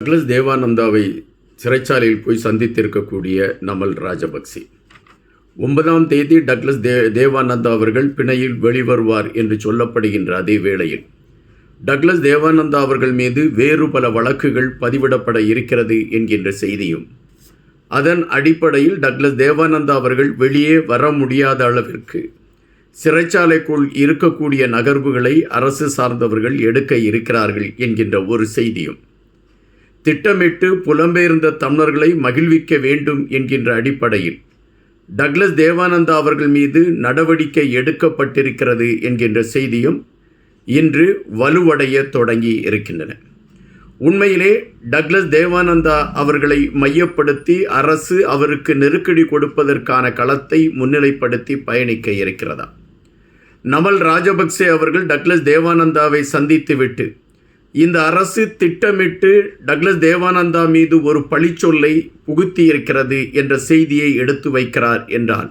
Douglas தேவானந்தாவை சிறைச்சாலையில் போய் சந்தித்திருக்கக்கூடிய நமல் ராஜபக்சே. ஒன்பதாம் தேதி டக்ளஸ் தே தேவானந்தா அவர்கள் பிணையில் வெளிவருவார் என்று சொல்லப்படுகின்ற அதே வேளையில் டக்ளஸ் தேவானந்தா அவர்கள் மீது வேறு பல வழக்குகள் பதிவிடப்பட இருக்கிறது என்கின்ற செய்தியும் அதன் அடிப்படையில் டக்ளஸ் தேவானந்தா அவர்கள் வெளியே வர முடியாத அளவிற்கு சிறைச்சாலைக்குள் இருக்கக்கூடிய நகர்வுகளை அரசு சார்ந்தவர்கள் எடுக்க இருக்கிறார்கள் என்கின்ற ஒரு செய்தியும் திட்டமிட்டு புலம்பெயர்ந்த தமிழர்களை மகிழ்விக்க வேண்டும் என்கின்ற அடிப்படையில் டக்ளஸ் தேவானந்தா அவர்கள் மீது நடவடிக்கை எடுக்கப்பட்டிருக்கிறது என்கின்ற செய்தியும் இன்று வலுவடைய தொடங்கி இருக்கின்றன. உண்மையிலே டக்ளஸ் தேவானந்தா அவர்களை மையப்படுத்தி அரசு அவருக்கு நெருக்கடி கொடுப்பதற்கான களத்தை முன்னிலைப்படுத்தி பயணிக்க இருக்கிறதா நமல் ராஜபக்சே அவர்கள் டக்ளஸ் தேவானந்தாவை சந்தித்துவிட்டு இந்த அரசு திட்டமிட்டு டக்ளஸ் தேவானந்தா மீது ஒரு பழிச்சொல்லை புகுத்தியிருக்கிறது என்ற செய்தியை எடுத்து வைக்கிறார் என்றால்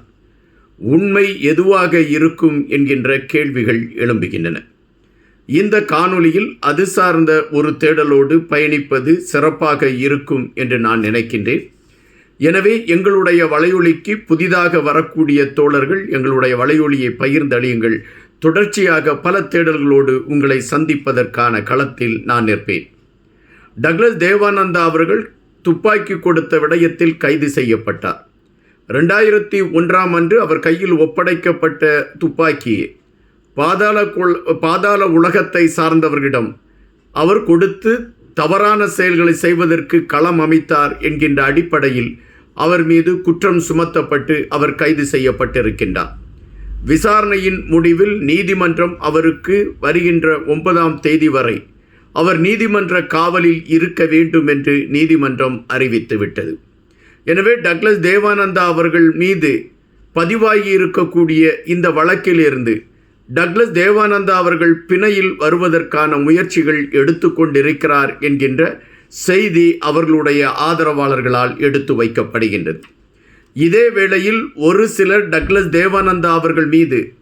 உண்மை எதுவாக இருக்கும் என்கின்ற கேள்விகள் எழும்புகின்றன. இந்த காணொளியில் அது சார்ந்த ஒரு தேடலோடு பயணிப்பது சிறப்பாக இருக்கும் என்று நான் நினைக்கின்றேன். எனவே எங்களுடைய வலையொலிக்கு புதிதாக வரக்கூடிய தோழர்கள் எங்களுடைய வலையொலியை பகிர்ந்தளியுங்கள் தொடர்ச்சியாக பல தேடல்களோடு உங்களை சந்திப்பதற்கான களத்தில் நான் நிற்பேன். டக்ளஸ் தேவானந்தா அவர்கள் துப்பாக்கி கொடுத்த விடயத்தில் கைது செய்யப்பட்டார். ரெண்டாயிரத்தி ஒன்றாம் அன்று அவர் கையில் ஒப்படைக்கப்பட்ட துப்பாக்கியே பாதாள கொள் பாதாள உலகத்தை சார்ந்தவர்களிடம் அவர் கொடுத்து தவறான செயல்களை செய்வதற்கு களம் அமைத்தார் என்கின்ற அடிப்படையில் அவர் மீது குற்றம் சுமத்தப்பட்டு அவர் கைது செய்யப்பட்டிருக்கின்றார். விசாரணையின் முடிவில் நீதிமன்றம் அவருக்கு வருகின்ற ஒன்பதாம் தேதி வரை அவர் நீதிமன்ற காவலில் இருக்க வேண்டும் என்று நீதிமன்றம் அறிவித்துவிட்டது எனவே டக்ளஸ் தேவானந்தா அவர்கள் மீது பதிவாகி இருக்கக்கூடிய இந்த வழக்கிலிருந்து டக்ளஸ் தேவானந்தா அவர்கள் பிணையில் வருவதற்கான முயற்சிகள் எடுத்துக்கொண்டிருக்கிறார் என்கின்ற செய்தி அவர்களுடைய ஆதரவாளர்களால் எடுத்து வைக்கப்படுகின்றது. இதே வேளையில் ஒரு சிலர் டக்ளஸ் தேவானந்தா அவர்கள் மீது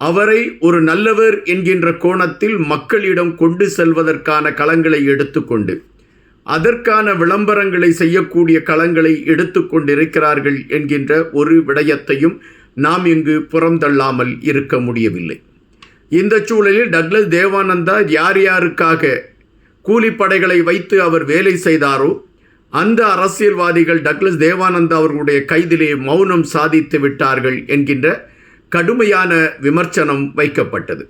அவரை ஒரு நல்லவர் என்கின்ற கோணத்தில் மக்களிடம் கொண்டு செல்வதற்கான களங்களை எடுத்துக்கொண்டு அதற்கான விளம்பரங்களை செய்யக்கூடிய களங்களை எடுத்துக்கொண்டிருக்கிறார்கள் என்கின்ற ஒரு விடயத்தையும் நாம் இங்கு புறந்தள்ளாமல் இருக்க முடியவில்லை. இந்த சூழலில் டக்ளஸ் தேவானந்தா யார் யாருக்காக கூலிப்படைகளை வைத்து அவர் வேலை செய்தாரோ அந்த அரசியல்வாதிகள் டக்ளஸ் தேவானந்தா அவர்களுடைய கைதிலே மௌனம் சாதித்து விட்டார்கள் என்கின்ற கடுமையான விமர்சனம் வைக்கப்பட்டது.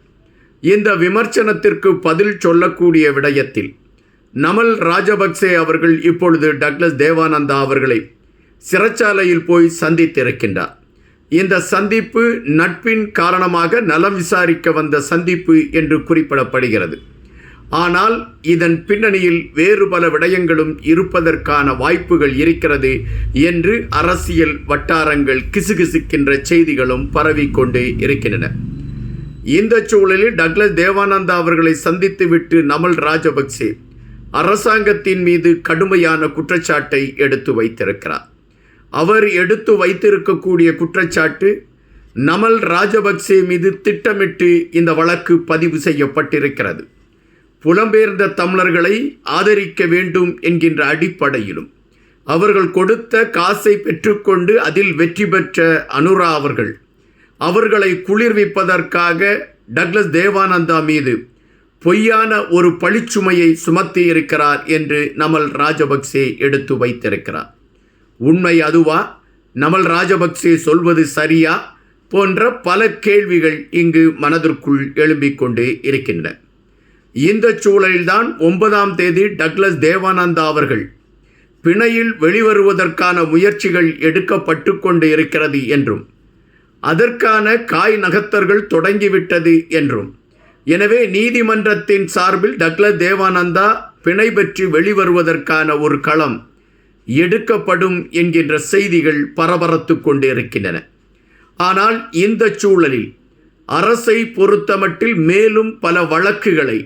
இந்த விமர்சனத்திற்கு பதில் சொல்லக்கூடிய விடயத்தில் நமல் ராஜபக்சே அவர்கள் இப்பொழுது டக்ளஸ் தேவானந்தா அவர்களை சிறைச்சாலையில் போய் சந்தித்திருக்கின்றார். இந்த சந்திப்பு நட்பின் காரணமாக நலம் விசாரிக்க வந்த சந்திப்பு என்று குறிப்பிடப்படுகிறது. ஆனால் இதன் பின்னணியில் வேறு பல விடயங்களும் இருப்பதற்கான வாய்ப்புகள் இருக்கிறது என்று அரசியல் வட்டாரங்கள் கிசுகிசுக்கின்ற செய்திகளும் பரவிக்கொண்டே இருக்கின்றன. இந்த சூழலில் டக்ளஸ் தேவானந்தா அவர்களை சந்தித்துவிட்டு நமல் ராஜபக்சே அரசாங்கத்தின் மீது கடுமையான குற்றச்சாட்டை எடுத்து வைத்திருக்கிறார். அவர் எடுத்து வைத்திருக்கக்கூடிய குற்றச்சாட்டு நமல் ராஜபக்சே மீது திட்டமிட்டு இந்த வழக்கு பதிவு செய்யப்பட்டிருக்கிறது. புலம்பெயர்ந்த தமிழர்களை ஆதரிக்க வேண்டும் என்கின்ற அடிப்படையிலும் அவர்கள் கொடுத்த காசை பெற்றுக்கொண்டு அதில் வெற்றி பெற்ற அனுரா அவர்கள். அவர்களை குளிர்விப்பதற்காக டக்ளஸ் தேவானந்தா மீது பொய்யான ஒரு பழிச்சுமையை சுமத்தி இருக்கிறார் என்று நமல் ராஜபக்சே எடுத்து வைத்திருக்கிறார். உண்மை அதுவா? நமல் ராஜபக்சே சொல்வது சரியா? போன்ற பல கேள்விகள் இங்கு மனதிற்குள் எழும்பிக் கொண்டு இருக்கின்றன. இந்த சூழலில்தான் ஒன்பதாம் தேதி டக்ளஸ் தேவானந்தா அவர்கள் பிணையில் வெளிவருவதற்கான முயற்சிகள் எடுக்கப்பட்டு கொண்டு இருக்கிறது என்றும் அதற்கான காய் நகர்த்தர்கள் தொடங்கிவிட்டது என்றும். எனவே நீதிமன்றத்தின் சார்பில் டக்ளஸ் தேவானந்தா பிணை பெற்று வெளிவருவதற்கான ஒரு களம் எடுக்கப்படும் என்கின்ற செய்திகள் பரபரத்து கொண்டிருக்கின்றன. ஆனால் இந்த சூழலில் அரசை பொறுத்தமட்டில் மேலும் பல வழக்குகளை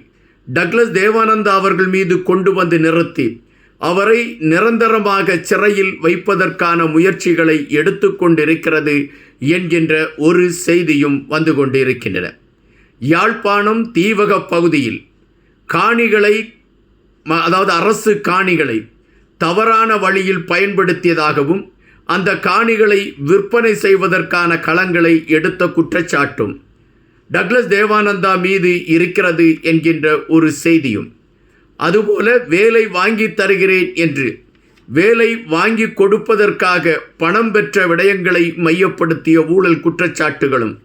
டக்ளஸ் தேவானந்தா அவர்கள் மீது கொண்டு வந்து நிறுத்தி அவரை நிரந்தரமாக சிறையில் வைப்பதற்கான முயற்சிகளை எடுத்துக்கொண்டிருக்கிறது என்கின்ற ஒரு செய்தியும் வந்து கொண்டிருக்கின்றன. யாழ்ப்பாணம் தீவக பகுதியில் காணிகளை ம- அதாவது அரசு காணிகளை தவறான வழியில் பயன்படுத்தியதாகவும் அந்த காணிகளை விற்பனை செய்வதற்கான களங்களை எடுத்த குற்றச்சாட்டும் டக்ளஸ் தேவானந்தா மீது இருக்கிறது என்கின்ற ஒரு செய்தியும் அதுபோல வேலை வாங்கி தருகிறேன் என்று வேலை வாங்கி கொடுப்பதற்காக பணம் பெற்ற விடயங்களை மையப்படுத்திய ஊழல் குற்றச்சாட்டுகளும்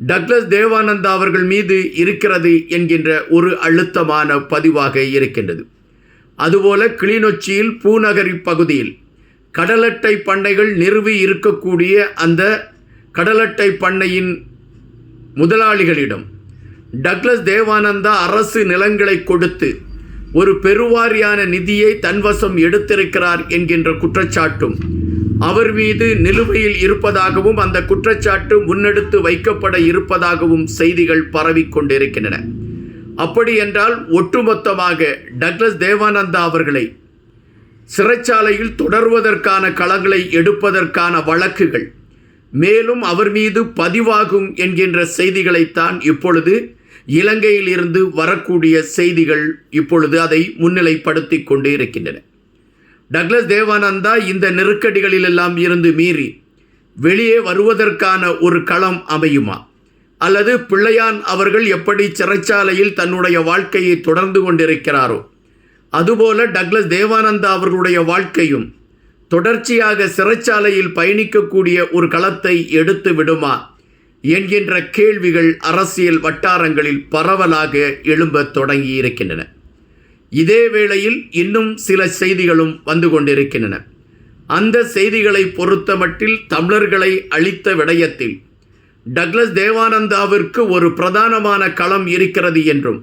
டக்ளஸ் தேவானந்தா அவர்கள் மீது இருக்கிறது என்கின்ற ஒரு அழுத்தமான பதிவாக இருக்கின்றது. அதுபோல கிளிநொச்சியில் பூநகரி பகுதியில் கடலட்டை பண்ணைகள் நிறுவி இருக்கக்கூடிய அந்த கடலட்டை பண்ணையின் முதலாளிகளிடம் டக்ளஸ் தேவானந்தா அரசு நிலங்களை கொடுத்து ஒரு பெருவாரியான நிதியை தன்வசம் எடுத்திருக்கிறார் என்கின்ற குற்றச்சாட்டும் அவர் மீது நிலுவையில் இருப்பதாகவும் அந்த குற்றச்சாட்டு முன்னெடுத்து வைக்கப்பட இருப்பதாகவும் செய்திகள் பரவிக் கொண்டிருக்கின்றன. அப்படி என்றால் ஒட்டுமொத்தமாக டக்ளஸ் தேவானந்தா அவர்களை சிறைச்சாலையில் தொடர்வதற்கான களங்களை எடுப்பதற்கான வழக்குகள் மேலும் அவர் மீது பதிவாகும் என்கின்ற செய்திகளைத்தான் இப்பொழுது இலங்கையில் இருந்து வரக்கூடிய செய்திகள் இப்பொழுது அதை முன்னிலைப்படுத்தி கொண்டே இருக்கின்றன. டக்ளஸ் தேவானந்தா இந்த நெருக்கடிகளிலெல்லாம் இருந்து மீறி வெளியே வருவதற்கான ஒரு களம் அமையுமா? அல்லது பிள்ளையான் அவர்கள் எப்படி சிறைச்சாலையில் தன்னுடைய வாழ்க்கையை தொடர்ந்து கொண்டிருக்கிறாரோ? அதுபோல டக்ளஸ் தேவானந்தா அவர்களுடைய வாழ்க்கையும் தொடர்ச்சியாக சிறைச்சாலையில் பயணிக்கக்கூடிய ஒரு களத்தை எடுத்து விடுமா? என்கின்ற கேள்விகள் அரசியல் வட்டாரங்களில் பரவலாக எழும்பத் தொடங்கி இருக்கின்றன இதே வேளையில் இன்னும் சில செய்திகளும் வந்து கொண்டிருக்கின்றன. அந்த செய்திகளை பொறுத்தமட்டில் தமிழர்களை அளித்த விடயத்தில் டக்ளஸ் தேவானந்தாவிற்கு ஒரு பிரதானமான களம் இருக்கிறது என்றும்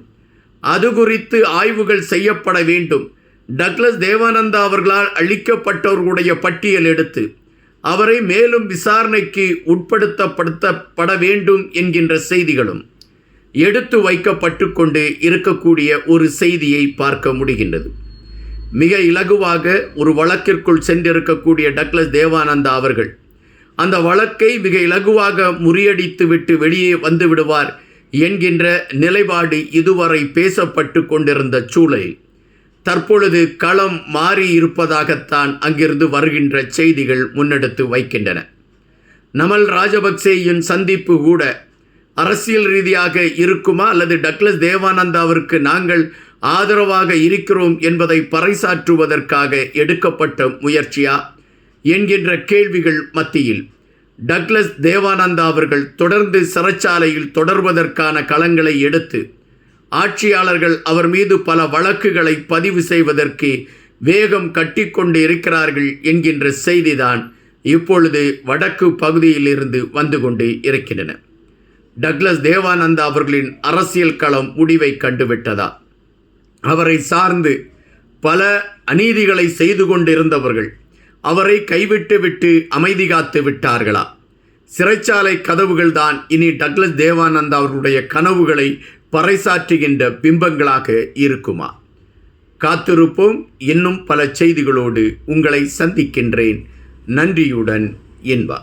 அது குறித்து ஆய்வுகள் செய்யப்பட வேண்டும் டக்ளஸ் தேவானந்தா அவர்களால் அளிக்கப்பட்டவர்களுடைய பட்டியல் எடுத்து அவரை மேலும் விசாரணைக்கு உட்படுத்தப்படுத்தப்பட வேண்டும் என்கின்ற செய்திகளும் எடுத்து வைக்கப்பட்டு கொண்டு இருக்கக்கூடிய ஒரு செய்தியை பார்க்க முடிகின்றது. மிக இலகுவாக ஒரு வழக்கிற்குள் சென்றிருக்கக்கூடிய டக்ளஸ் தேவானந்தா அவர்கள் அந்த வழக்கை மிக இலகுவாக முறியடித்து விட்டு வெளியே வந்து விடுவார் என்கின்ற நிலைப்பாடு இதுவரை பேசப்பட்டு கொண்டிருந்த சூழலில். தற்பொழுது களம் மாறி இருப்பதாகத்தான் அங்கிருந்து வருகின்ற செய்திகள் முன்னெடுத்து வைக்கின்றன. நமல் ராஜபக்சேயின் சந்திப்பு கூட அரசியல் ரீதியாக இருக்குமா அல்லது டக்ளஸ் தேவானந்தாவிற்கு நாங்கள் ஆதரவாக இருக்கிறோம் என்பதை பறைசாற்றுவதற்காக எடுக்கப்பட்ட முயற்சியா என்கின்ற கேள்விகள் மத்தியில். டக்ளஸ் தேவானந்தா அவர்கள் தொடர்ந்து சிறைச்சாலையில் தொடர்வதற்கான களங்களை எடுத்து ஆட்சியாளர்கள் அவர் மீது பல வழக்குகளை பதிவு செய்வதற்கு வேகம் கட்டிக்கொண்டு இருக்கிறார்கள் என்கின்ற செய்திதான் இப்பொழுது வடக்கு பகுதியிலிருந்து வந்து கொண்டு இருக்கின்றன. டக்ளஸ் தேவானந்தா அவர்களின் அரசியல் களம் முடிவை கண்டுவிட்டதா? அவரை சார்ந்து பல அநீதிகளை செய்து கொண்டிருந்தவர்கள் அவரை கைவிட்டு விட்டு அமைதி காத்து விட்டார்களா? சிறைச்சாலை கதவுகள் தான் இனி டக்ளஸ் தேவானந்தா அவர்களுடைய கனவுகளை பறைசாற்றுகின்ற பிம்பங்களாக இருக்குமா? காத்திருப்போம். இன்னும் பல செய்திகளோடு உங்களை சந்திக்கின்றேன். நன்றியுடன் என்பா